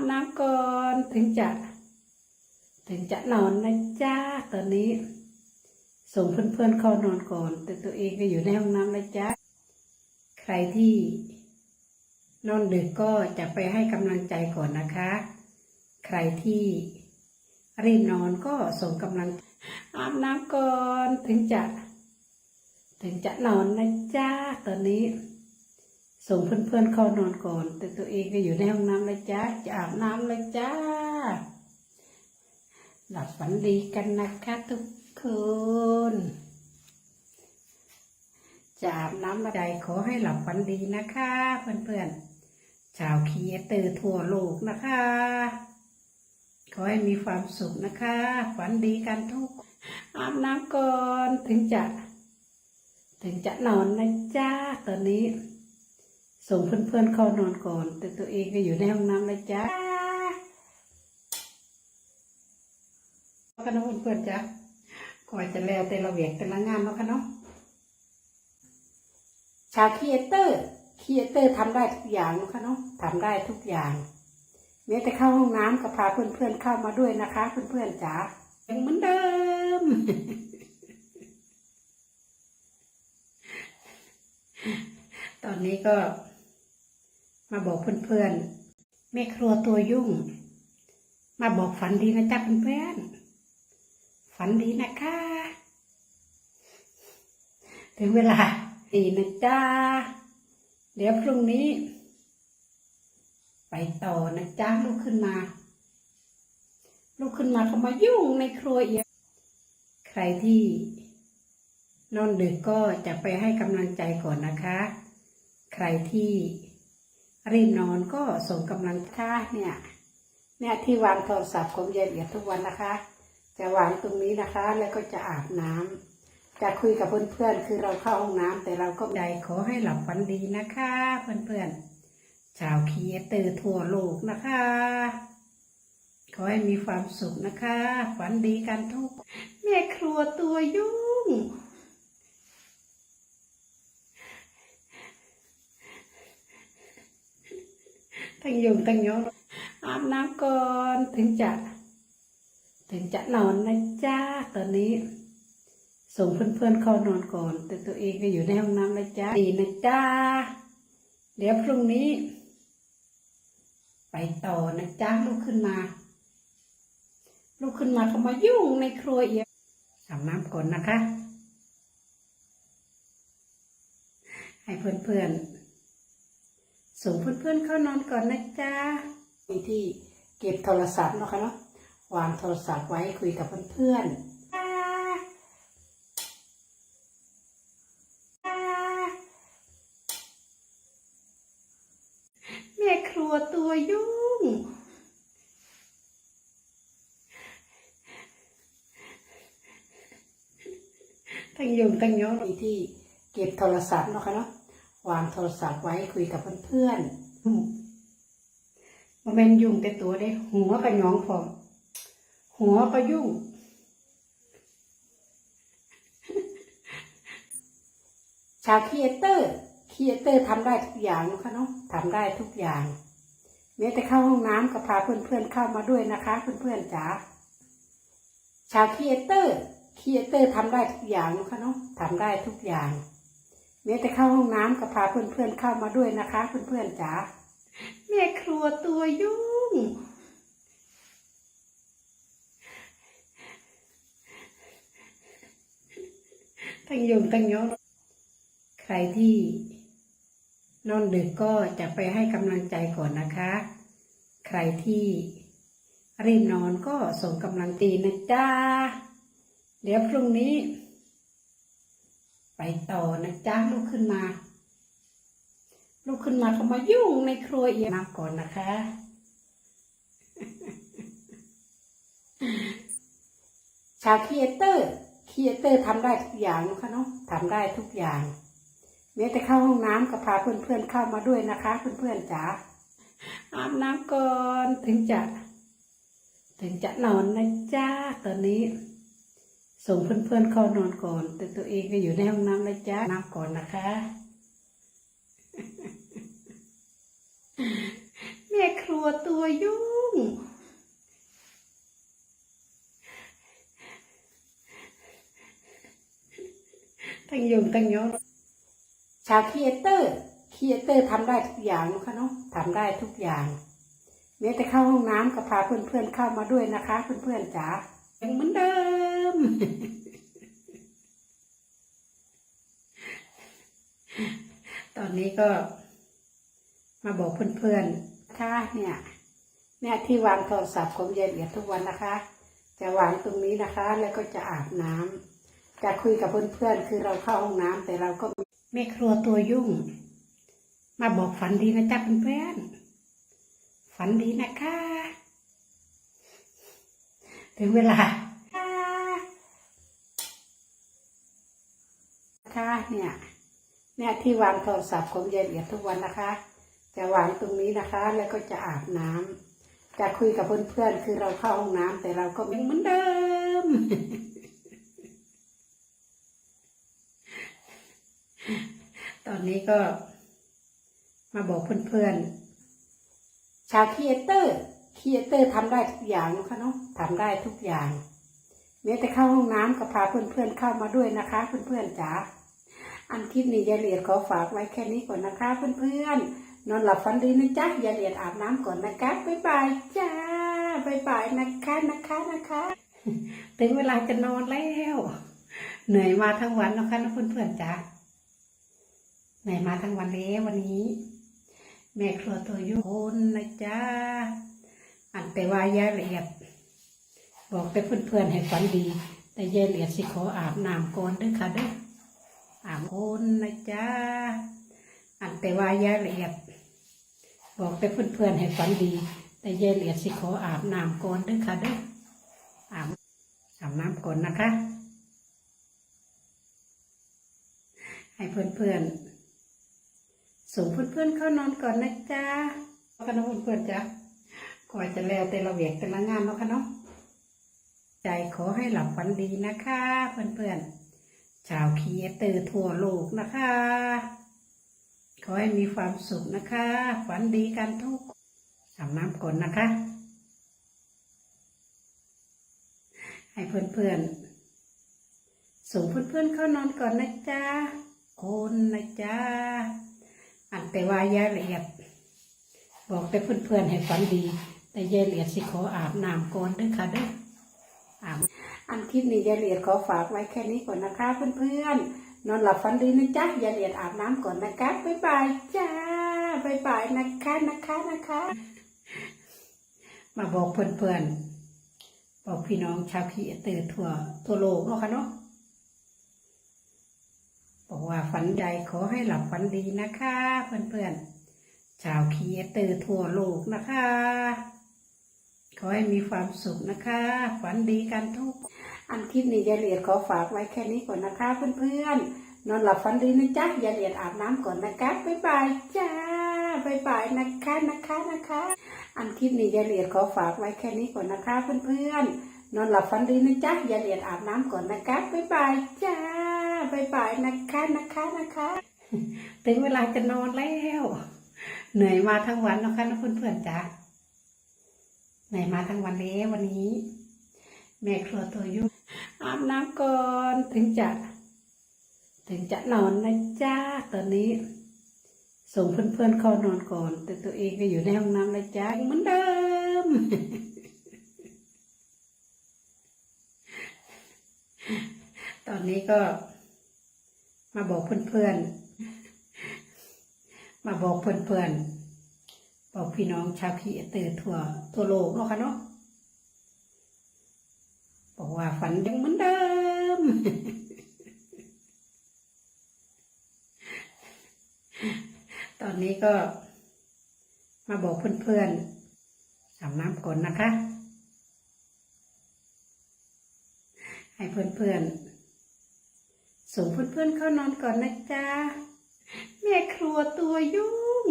บน้ำก่อนถึงจะ ถึงจะนอนนะจ้าตอนนี้ ส่งเพื่อนๆเข้านอนก่อน แต่ตัวเองก็อยู่ในห้องน้ำนะจ๊ะใครที่นอนดึกก็จะไปให้กำลังใจก่อนนะคะ ใครที่รีบนอนก็ส่งกำลังอาบน้ำก่อนถึงจะ ถึงจะนอนนะจ้าตอนนี้ ส่งเพื่อนๆเข้านอนก่อน แต่ตัวเองก็อยู่ในห้องน้ำนะจ๊ะจะอาบน้ำเลยจ้า หลับฝันดีกันนะคะทุกคนจะอาบน้ำใจขอให้หลับฝันดีนะคะ เพื่อนๆ ชาวเคียเตอร์ทั่วโลกนะคะ ขอให้มีความสุขนะคะ ฝันดีกันทุก อาบน้ำก่อนถึงจะ ถึงจะนอนนะจ้าตอนนี้ ส่งเพื่อนๆเข้านอนก่อน แต่ตัวเองก็อยู่ในห้องน้ำนะจ๊ะกันนะเพื่อนๆจ้ะก่อนจะแล้วแต่ละเวียกแต่ละงานเนาะค่ะเนาะชาวครีเอเตอร์ครีเอเตอร์ทำได้ทุกอย่างนะค่ะเนาะทำได้ทุกอย่างแม้แต่เข้าห้องน้ำก็พาเพื่อนๆเข้ามาด้วยนะคะ เพื่อนๆจ๋ายังเหมือนเดิม ตอนนี้ก็ มาบอกเพื่อนๆแม่ครัวตัวยุ่ง มาบอกฝันดีนะจ๊ะเพื่อนๆฝันดีนะคะถึงเวลาดีนะจ๊ะเดี๋ยวพรุ่งนี้ ไปต่อนะจ๊ะลุกขึ้นมาลุกขึ้นมาก็มายุ่งในครัวเอีกใครที่นอนดึกก็จะไปให้กำลังใจก่อนนะคะ ใครที่ รีบนอนก็ส่งกำลังค่าเนี่ยเนี่ยที่วางโทรศัพท์ของยายเอียดทุกวันนะคะ จะวางตรงนี้นะคะ แล้วก็จะอาบน้ำจะคุยกับเพื่อนๆคือเราเข้าห้องน้ำแต่เราก็ใจขอให้หลับฝันดีนะคะ เพื่อนๆชาวเคียเตอร์ทั่วโลกนะคะ ขอให้มีความสุขนะคะ ฝันดีกันทุก แม่ครัวตัวยุ่ง ทั้งยุงทั้งยงอาบน้ำก่อนถึงจะ ถึงจะนอนนะจ้าตอนนี้ ส่งเพื่อนๆเข้านอนก่อน แต่ตัวเองก็อยู่ในห้องน้ำนะจ้าดีนะจ้า เดี๋ยวพรุ่งนี้ ไปต่อนะจ้าลุกขึ้นมาลุกขึ้นมาก็มายุ่งในครัวเอีกอาบน้ำก่อนนะคะ ให้เพื่อนๆ ส่งเพื่อนๆเข้านอนก่อนนะจ๊ะมีที่เก็บโทรศัพท์เนาะคะเนาะวางโทรศัพท์ไว้คุยกับเพื่อนๆอ่าอ่าแม่ครัวตัวยุ่ง ทั้งยุงทั้งยงมีที่เก็บโทรศัพท์เนาะคะเนาะ วางโทรศัพท์ไว้คุยกับเพื่อนๆอืมมันเป็นยุ่งแต่ตัวเด้ หัวก็หยองพร้อมหัวก็ยุ่ง ชาวครีเอเตอร์ครีเอเตอร์ทำได้ทุกอย่างนะคะเนาะทำได้ทุกอย่างแม้แต่เข้าห้องน้ำก็พาเพื่อนๆเข้ามาด้วยนะคะ เพื่อนๆจ๋าชาวครีเอเตอร์ครีเอเตอร์ทำได้ทุกอย่างนะคะเนาะทำได้ทุกอย่าง แม้แต่เข้าห้องน้ำก็พาเพื่อนๆเข้ามาด้วยนะคะเพื่อนๆจ๋าแม่ครัวตัวยุ่ง ทั้งยุงทั้งยงใครที่นอนดึกก็จะไปให้กำลังใจก่อนนะคะ ใครที่รีบนอนก็ส่งกำลังตีนะจ้า เดี๋ยวพรุ่งนี้ ไปต่อนะจ๊ะลุกขึ้นมาลุกขึ้นมาก็มายุ่งในครัวเอีกน้ำก่อนนะคะ ชาวครีเอเตอร์ครีเอเตอร์ทำได้ทุกอย่างนะคะเนาะทำได้ทุกอย่างแม้แต่เข้าห้องน้ำก็พาเพื่อนๆเข้ามาด้วยนะคะ เพื่อนๆจ๋าอาบน้ำก่อนถึงจะ ถึงจะนอนนะจ้าตอนนี้ ส่งเพื่อนๆเข้านอนก่อน แต่ตัวเองก็อยู่ในห้องน้ำนะจ๊ะน้ำก่อนนะคะ แม่ครัวตัวยุ่ง ทั้งยุ่งทั้งย้อนชาวครีเอเตอร์ครีเอเตอร์ทำได้ทุกอย่างนะคะเนาะทำได้ทุกอย่างแม้แต่เข้าห้องน้ำก็พาเพื่อนๆเข้ามาด้วยนะคะ เพื่อนๆจ๋ายังเหมือนเดิม ตอนนี้ก็ มาบอกเพื่อนๆค่ะเนี่ยเนี่ยที่วางโทรศัพท์ของยายเอียดทุกวันนะคะ จะวางตรงนี้นะคะ แล้วก็จะอาบน้ำจะคุยกับเพื่อนๆคือเราเข้าห้องน้ำแต่เราก็แม่ครัวตัวยุ่ง มาบอกฝันดีนะจ๊ะเพื่อนๆฝันดีนะคะ ถึงเวลา ค่ะเนี่ยเนี่ยที่วางโทรศัพท์ของยายเอียดทุกวันนะคะ จะวางตรงนี้นะคะ แล้วก็จะอาบน้ำจะคุยกับเพื่อนๆคือเราเข้าห้องน้ำแต่เราก็ยังเหมือนเดิม ตอนนี้ก็ มาบอกเพื่อนๆชาวครีเอเตอร์ครีเอเตอร์ทำได้ทุกอย่างนะคะเนาะทำได้ทุกอย่างแม้แต่เข้าห้องน้ำก็พาเพื่อนๆเข้ามาด้วยนะคะ เพื่อนๆจ๋า อันคลิปนี้ยายเหลียดขอฝากไว้แค่นี้ก่อนนะคะเพื่อนๆ นอนหลับฝันดีนะจ๊ะยายเหลียดอาบน้ำก่อนนะคะบ๊ายบายจ้าบ๊ายบายนะคะนะคะนะคะถึงเวลาจะนอนแล้ว เหนื่อยมาทั้งวันนะคะนะเพื่อนๆจ๋าเหนื่อยมาทั้งวันแล้ววันนี้ แม่ครัวตัวยุ่งคนนะจ๊ะอันแต่ว่ายายละเอียด บอกแต่เพื่อนๆให้ฝันดี แต่ยายละเอียดสิขออาบน้ำก่อนด้วยค่ะเด้อ อามคนนะจ๊ะอันแต่ว่ายายละเอียด บอกแต่เพื่อนๆให้ฝันดี แต่ยายละเอียดสิขออาบน้ำก่อนด้วยค่ะด้ออาบอาบน้ำก่อนนะคะ ให้เพื่อนๆส่งเพื่อนๆเข้านอนก่อนนะจ๊ะกันนะเพื่อนๆจ๊ะก่อนจะแล้วแต่ละเวียกแต่ละงานเนาะค่ะเนาะใจขอให้หลับฝันดีนะคะ เพื่อนๆ ชาวคีเตอร์ทั่วโลกนะคะ ขอให้มีความสุขนะคะ ฝันดีกันทุกอาบน้ำก่อนนะคะ ให้เพื่อนๆ ส่งเพื่อนๆเข้านอนก่อนนะจ๊ะคนนะจ๊ะอันแต่ว่ายายละเอียด บอกแต่เพื่อนๆให้ฝันดี แต่ยายละเอียดสิขออาบน้ำก่อนด้วยค่ะเด้ออาบ อันคลิปนี้ยายละเอียดขอฝากไว้แค่นี้ก่อนนะคะเพื่อนๆ นอนหลับฝันดีนะจ๊ะยายละเอียดอาบน้ำก่อนนะคะบ๊ายบายจ้าบ๊ายบายนะคะนะคะนะคะ มาบอกเพื่อนๆ บอกพี่น้องชาวครีเอเตอร์ทั่วทั่วโลกเนาะค่ะเนาะบอกว่าฝันใดขอให้หลับฝันดีนะคะ เพื่อนๆ ชาวครีเอเตอร์ทั่วโลกนะคะ ขอให้มีความสุขนะคะ ฝันดีกันทุก อันคลิปนี้ยายละเอียดขอฝากไว้แค่นี้ก่อนนะคะเพื่อนๆ นอนหลับฝันดีนะจ๊ะยายละเอียดอาบน้ำก่อนนะคะบ๊ายบายจ้าบ๊ายบายนะคะนะคะนะคะ อันคลิปนี้ยายละเอียดขอฝากไว้แค่นี้ก่อนนะคะเพื่อนๆ นอนหลับฝันดีนะจ๊ะยายละเอียดอาบน้ำก่อนนะคะบ๊ายบายจ้าบ๊ายบายนะคะนะคะนะคะถึงเวลาจะนอนแล้ว เหนื่อยมาทั้งวันนะคะนะเพื่อนๆจ๋า เหนื่มาทั้งวันแล้ววันนี้ แม่ครัวตัวยุ่งอาบน้ำก่อนถึงจะ ถึงจะนอนนะจ้าตอนนี้ ส่งเพื่อนๆเข้านอนก่อน แต่ตัวเองก็อยู่ในห้องน้ำนะจ้าเหมือนเดิมตอนนี้ก็ มาบอกเพื่อนๆมาบอกเพื่อนๆ บอกพี่น้องชาวครีเอเตอร์ทั่วทั่วโลกเนาะค่ะเนาะบอกว่าฝันยังเหมือนเดิม ตอนนี้ก็มาบอกเพื่อนๆอาบน้ำก่อนนะคะ ให้เพื่อนๆส่งเพื่อนๆเข้านอนก่อนนะจ๊ะแม่ครัวตัวยุ่ง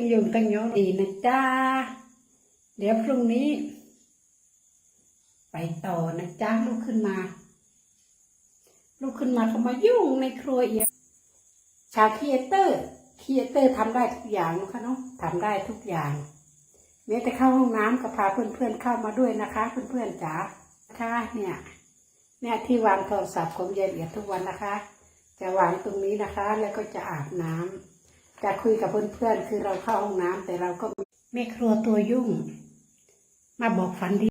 งยงทั้งย้อนดีนะจ๊ะเดี๋ยวพรุ่งนี้ ไปต่อนะจ๊ะลุกขึ้นมาลุกขึ้นมาก็มายุ่งในครัวเอีกชาวครีเอเตอร์ครีเอเตอร์ทำได้ทุกอย่างนะคะเนาะทำได้ทุกอย่างแม้แต่เข้าห้องน้ำก็พาเพื่อนๆเข้ามาด้วยนะคะ เพื่อนๆจ๋าค่ะเนี่ยเนี่ยที่วางโทรศัพท์ของยายละเอียดทุกวันนะคะ จะวางตรงนี้นะคะ แล้วก็จะอาบน้ำ จะคุยกับเพื่อนๆคือเราเข้าห้องน้ำแต่เราก็แม่ครัวตัวยุ่ง มาบอกฝันดี